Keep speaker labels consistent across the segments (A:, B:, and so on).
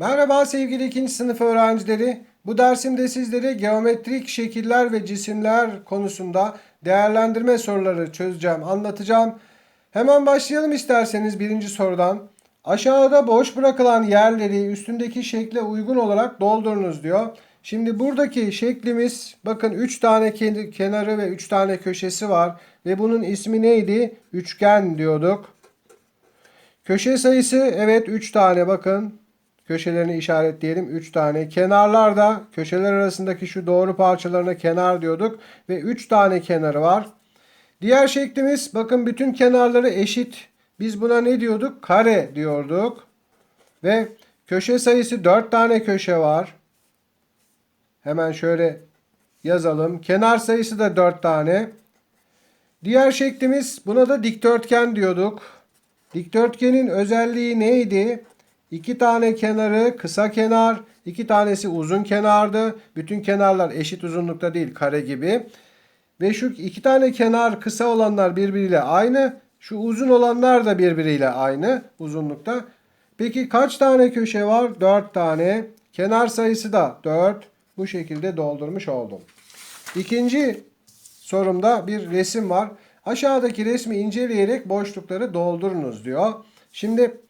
A: Merhaba sevgili ikinci sınıf öğrencileri. Bu dersimde sizlere geometrik şekiller ve cisimler konusunda değerlendirme soruları çözeceğim, anlatacağım. Hemen başlayalım isterseniz birinci sorudan. Aşağıda boş bırakılan yerleri üstündeki şekle uygun olarak doldurunuz diyor. Şimdi buradaki şeklimiz bakın 3 tane kenarı ve 3 tane köşesi var. Ve bunun ismi neydi? Üçgen diyorduk. Köşe sayısı evet 3 tane bakın. Köşelerini işaretleyelim 3 tane. Kenarlarda köşeler arasındaki şu doğru parçalarına kenar diyorduk. Ve 3 tane kenarı var. Diğer şeklimiz bakın bütün kenarları eşit. Biz buna ne diyorduk? Kare diyorduk. Ve köşe sayısı 4 tane köşe var. Hemen şöyle yazalım. Kenar sayısı da 4 tane. Diğer şeklimiz buna da dikdörtgen diyorduk. Dikdörtgenin özelliği neydi? İki tane kenarı kısa kenar, iki tanesi uzun kenardı. Bütün kenarlar eşit uzunlukta değil, kare gibi. Ve şu iki tane kenar kısa olanlar birbiriyle aynı. Şu uzun olanlar da birbiriyle aynı uzunlukta. Peki kaç tane köşe var? 4 tane. Kenar sayısı da 4. Bu şekilde doldurmuş oldum. İkinci sorumda bir resim var. Aşağıdaki resmi inceleyerek boşlukları doldurunuz diyor. Şimdi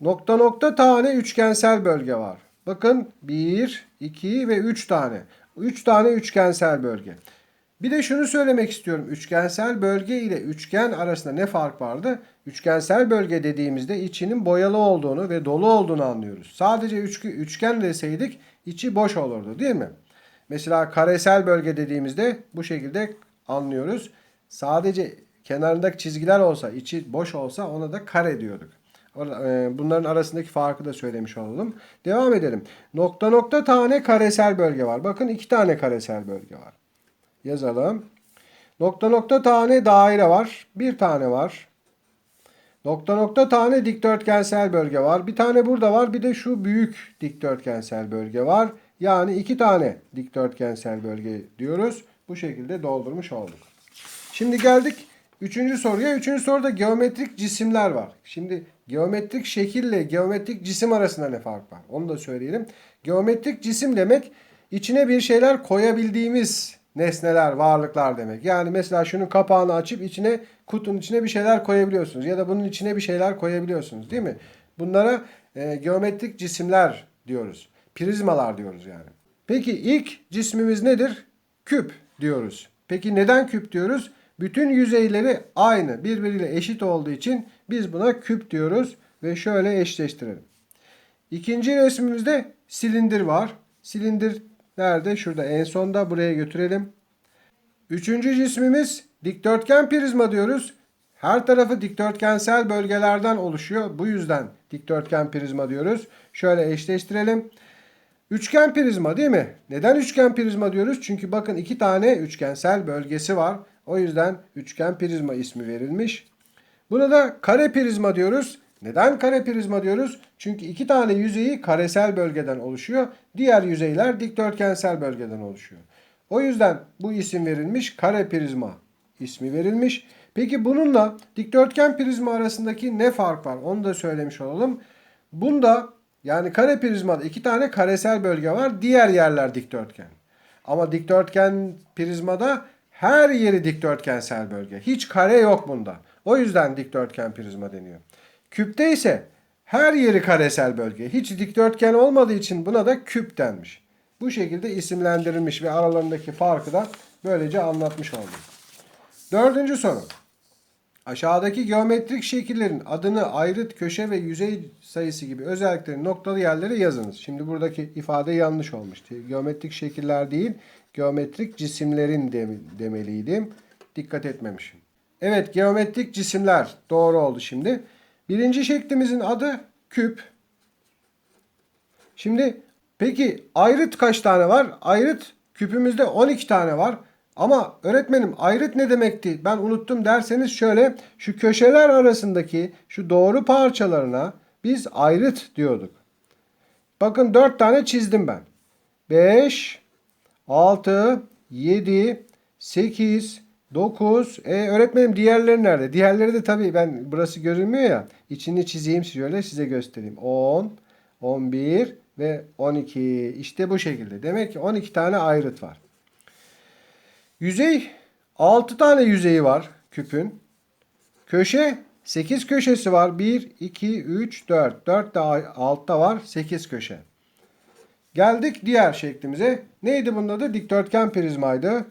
A: nokta nokta tane üçgensel bölge var. Bakın 1, 2 ve 3 tane. 3 tane üçgensel bölge. Bir de şunu söylemek istiyorum. Üçgensel bölge ile üçgen arasında ne fark vardı? Üçgensel bölge dediğimizde içinin boyalı olduğunu ve dolu olduğunu anlıyoruz. Sadece üçgü, üçgen deseydik içi boş olurdu değil mi? Mesela karesel bölge dediğimizde bu şekilde anlıyoruz. Sadece kenarındaki çizgiler olsa, içi boş olsa ona da kare diyorduk. E, Bunların arasındaki farkı da söylemiş olalım. Devam edelim. Nokta nokta tane karesel bölge var. Bakın iki tane karesel bölge var. Yazalım. Nokta nokta tane daire var. Bir tane var. Nokta nokta tane dikdörtgensel bölge var. Bir tane burada var. Bir de şu büyük dikdörtgensel bölge var. Yani iki tane dikdörtgensel bölge diyoruz. Bu şekilde doldurmuş olduk. Şimdi geldik üçüncü soruya. Üçüncü soruda geometrik cisimler var. Şimdi geometrik şekille geometrik cisim arasında ne fark var? Onu da söyleyelim. Geometrik cisim demek içine bir şeyler koyabildiğimiz nesneler, varlıklar demek. Yani mesela şunun kapağını açıp içine kutunun içine bir şeyler koyabiliyorsunuz. Ya da bunun içine bir şeyler koyabiliyorsunuz değil mi? Bunlara e, geometrik cisimler diyoruz. Prizmalar diyoruz yani. Peki ilk cismimiz nedir? Küp diyoruz. Peki neden küp diyoruz? Bütün yüzeyleri aynı, birbiriyle eşit olduğu için biz buna küp diyoruz ve şöyle eşleştirelim. İkinci resmimizde silindir var. Silindir nerede? Şurada en sonda buraya götürelim. Üçüncü cismimiz dikdörtgen prizma diyoruz. Her tarafı dikdörtgensel bölgelerden oluşuyor. Bu yüzden dikdörtgen prizma diyoruz. Şöyle eşleştirelim. Üçgen prizma değil mi? Neden üçgen prizma diyoruz? Çünkü bakın iki tane üçgensel bölgesi var. O yüzden üçgen prizma ismi verilmiş. Buna da kare prizma diyoruz. Neden kare prizma diyoruz? Çünkü iki tane yüzeyi karesel bölgeden oluşuyor. Diğer yüzeyler dikdörtgensel bölgeden oluşuyor. O yüzden bu isim verilmiş. Kare prizma ismi verilmiş. Peki bununla dikdörtgen prizma arasındaki ne fark var? Onu da söylemiş olalım. Bunda yani kare prizmada iki tane karesel bölge var. Diğer yerler dikdörtgen. Ama dikdörtgen prizmada her yeri dikdörtgensel bölge. Hiç kare yok bunda. O yüzden dikdörtgen prizma deniyor. Küpte ise her yeri karesel bölge. Hiç dikdörtgen olmadığı için buna da küp denmiş. Bu şekilde isimlendirilmiş ve aralarındaki farkı da böylece anlatmış oldum. Dördüncü soru. Aşağıdaki geometrik şekillerin adını ayrıt, köşe ve yüzey sayısı gibi özelliklerin noktalı yerlere yazınız. Şimdi buradaki ifade yanlış olmuş. Geometrik şekiller değil, geometrik cisimlerin dem- demeliydim. Dikkat etmemişim. Evet, geometrik cisimler doğru oldu şimdi. Birinci şeklimizin adı küp. Şimdi peki ayrıt kaç tane var? Ayrıt küpümüzde 12 tane var. Ama öğretmenim ayrıt ne demekti? Ben unuttum derseniz şöyle şu köşeler arasındaki şu doğru parçalarına biz ayrıt diyorduk. Bakın 4 tane çizdim ben. 5, 6, 7, 8, 9. E, öğretmenim diğerleri nerede? Diğerleri de tabii ben burası görünmüyor ya. İçini çizeyim şöyle size göstereyim. 10, 11 ve 12. İşte bu şekilde. Demek ki 12 tane ayrıt var. Yüzey 6 tane yüzeyi var küpün. Köşe 8 köşesi var. 1, 2, 3, 4. 4 de altta var. 8 köşe. Geldik diğer şeklimize. Neydi bunun adı? Dikdörtgen prizmaydı.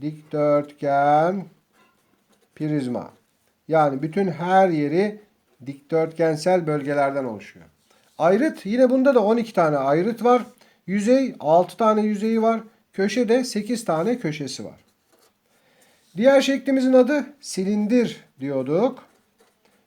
A: Dikdörtgen prizma. Yani bütün her yeri dikdörtgensel bölgelerden oluşuyor. Ayrıt yine bunda da 12 tane ayrıt var. Yüzey 6 tane yüzeyi var. Köşede 8 tane köşesi var. Diğer şeklimizin adı silindir diyorduk.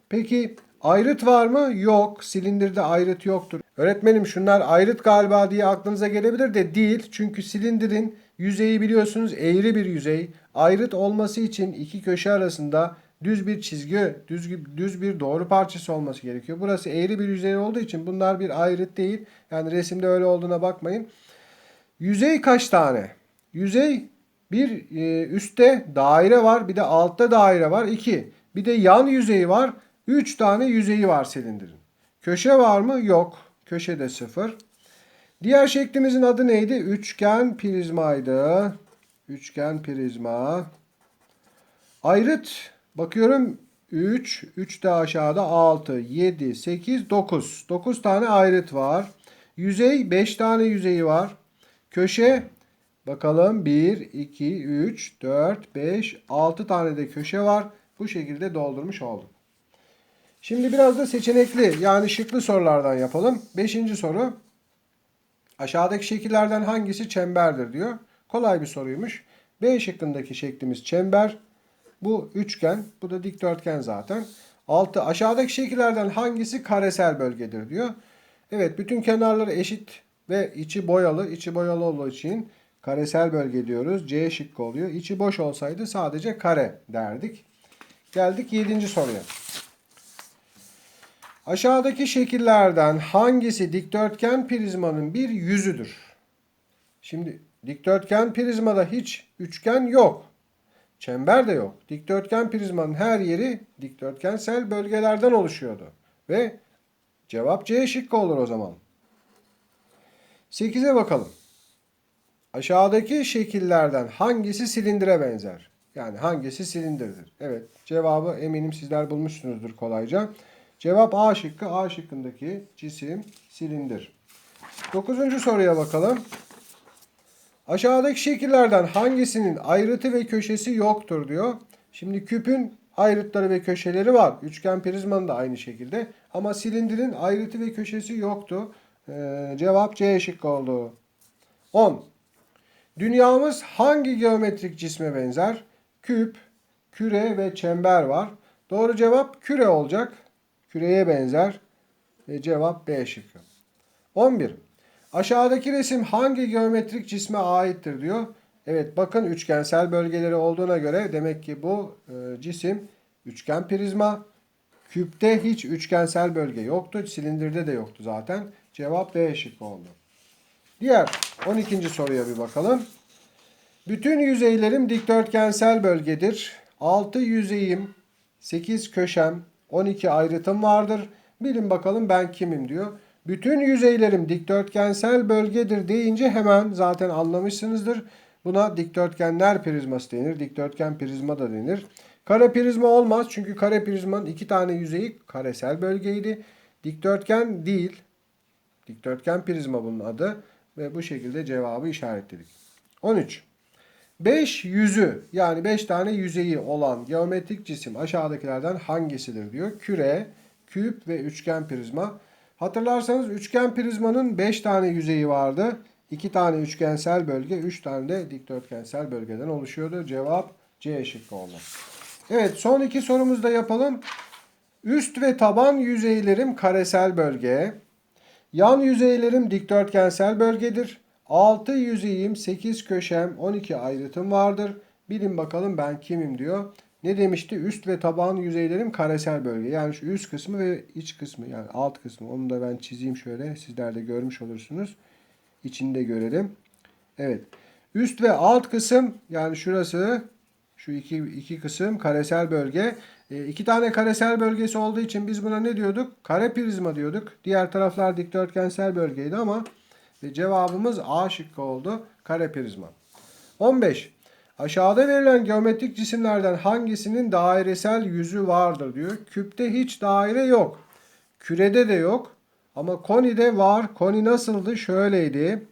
A: Peki ayrıt var mı? Yok. Silindirde ayrıt yoktur. Öğretmenim şunlar ayrıt galiba diye aklınıza gelebilir de değil. Çünkü silindirin yüzeyi biliyorsunuz eğri bir yüzey. Ayrıt olması için iki köşe arasında düz bir çizgi, düz, düz bir doğru parçası olması gerekiyor. Burası eğri bir yüzey olduğu için bunlar bir ayrıt değil. Yani resimde öyle olduğuna bakmayın. Yüzey kaç tane? Yüzey bir e, üstte daire var, bir de altta daire var. 2. Bir de yan yüzeyi var. 3 tane yüzeyi var silindirin. Köşe var mı? Yok. Köşe de 0. Diğer şeklimizin adı neydi? Üçgen prizmaydı. Üçgen prizma. Ayrıt bakıyorum 3, 3 de aşağıda 6, 7, 8, 9. 9 tane ayrıt var. Yüzey 5 tane yüzeyi var. Köşe bakalım 1, 2, 3, 4, 5, 6 tane de köşe var. Bu şekilde doldurmuş olduk. Şimdi biraz da seçenekli yani şıklı sorulardan yapalım. Beşinci soru. Aşağıdaki şekillerden hangisi çemberdir diyor. Kolay bir soruymuş. B şıkkındaki şeklimiz çember. Bu üçgen. Bu da dikdörtgen zaten. Altı aşağıdaki şekillerden hangisi karesel bölgedir diyor. Evet bütün kenarları eşit ve içi boyalı. İçi boyalı olduğu için karesel bölge diyoruz. C şıkkı oluyor. İçi boş olsaydı sadece kare derdik. Geldik yedinci soruya. Aşağıdaki şekillerden hangisi dikdörtgen prizmanın bir yüzüdür? Şimdi dikdörtgen prizmada hiç üçgen yok. Çember de yok. Dikdörtgen prizmanın her yeri dikdörtgensel bölgelerden oluşuyordu. Ve cevap C şıkkı olur o zaman. 8'e bakalım. Aşağıdaki şekillerden hangisi silindire benzer? Yani hangisi silindirdir? Evet cevabı eminim sizler bulmuşsunuzdur kolayca. Cevap A şıkkı. A şıkkındaki cisim silindir. Dokuzuncu soruya bakalım. Aşağıdaki şekillerden hangisinin ayrıtı ve köşesi yoktur diyor. Şimdi küpün ayrıtları ve köşeleri var. Üçgen prizmanın da aynı şekilde. Ama silindirin ayrıtı ve köşesi yoktu. Ee, cevap C şıkkı oldu. 10. Dünyamız hangi geometrik cisme benzer? Küp, küre ve çember var. Doğru cevap küre olacak. Küreye benzer. Ve cevap B şıkkı. 11. Aşağıdaki resim hangi geometrik cisme aittir diyor. Evet bakın üçgensel bölgeleri olduğuna göre demek ki bu e, cisim üçgen prizma. Küpte hiç üçgensel bölge yoktu. Silindirde de yoktu zaten. Cevap B şıkkı oldu. Diğer 12. soruya bir bakalım. Bütün yüzeylerim dikdörtgensel bölgedir. 6 yüzeyim, 8 köşem, 12 ayrıtım vardır. Bilin bakalım ben kimim diyor. Bütün yüzeylerim dikdörtgensel bölgedir deyince hemen zaten anlamışsınızdır. Buna dikdörtgenler prizması denir. Dikdörtgen prizma da denir. Kare prizma olmaz çünkü kare prizmanın iki tane yüzeyi karesel bölgeydi. Dikdörtgen değil. Dikdörtgen prizma bunun adı. Ve bu şekilde cevabı işaretledik. 13. 5 yüzü yani 5 tane yüzeyi olan geometrik cisim aşağıdakilerden hangisidir diyor. Küre, küp ve üçgen prizma. Hatırlarsanız üçgen prizmanın 5 tane yüzeyi vardı. 2 tane üçgensel bölge, 3 tane de dikdörtgensel bölgeden oluşuyordu. Cevap C şıkkı oldu. Evet son iki sorumuzu da yapalım. Üst ve taban yüzeylerim karesel bölge. Yan yüzeylerim dikdörtgensel bölgedir. 6 yüzeyim, 8 köşem, 12 ayrıtım vardır. Bilin bakalım ben kimim diyor. Ne demişti? Üst ve taban yüzeylerim karesel bölge. Yani şu üst kısmı ve iç kısmı yani alt kısmı. Onu da ben çizeyim şöyle. Sizler de görmüş olursunuz. İçini de görelim. Evet. Üst ve alt kısım yani şurası Şu iki, iki kısım karesel bölge. E, iki tane karesel bölgesi olduğu için biz buna ne diyorduk? Kare prizma diyorduk. Diğer taraflar dikdörtgensel bölgeydi ama e, cevabımız A şıkkı oldu. Kare prizma. 15. Aşağıda verilen geometrik cisimlerden hangisinin dairesel yüzü vardır diyor. Küpte hiç daire yok. Kürede de yok. Ama konide var. Koni nasıldı? Şöyleydi.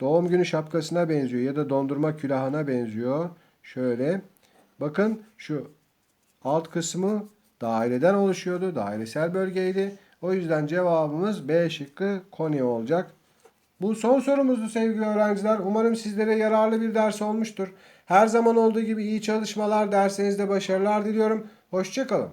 A: Doğum günü şapkasına benziyor ya da dondurma külahına benziyor. Şöyle. Bakın şu alt kısmı daireden oluşuyordu. Dairesel bölgeydi. O yüzden cevabımız B şıkkı koni olacak. Bu son sorumuzdu sevgili öğrenciler. Umarım sizlere yararlı bir ders olmuştur. Her zaman olduğu gibi iyi çalışmalar, dersinizde başarılar diliyorum. Hoşçakalın.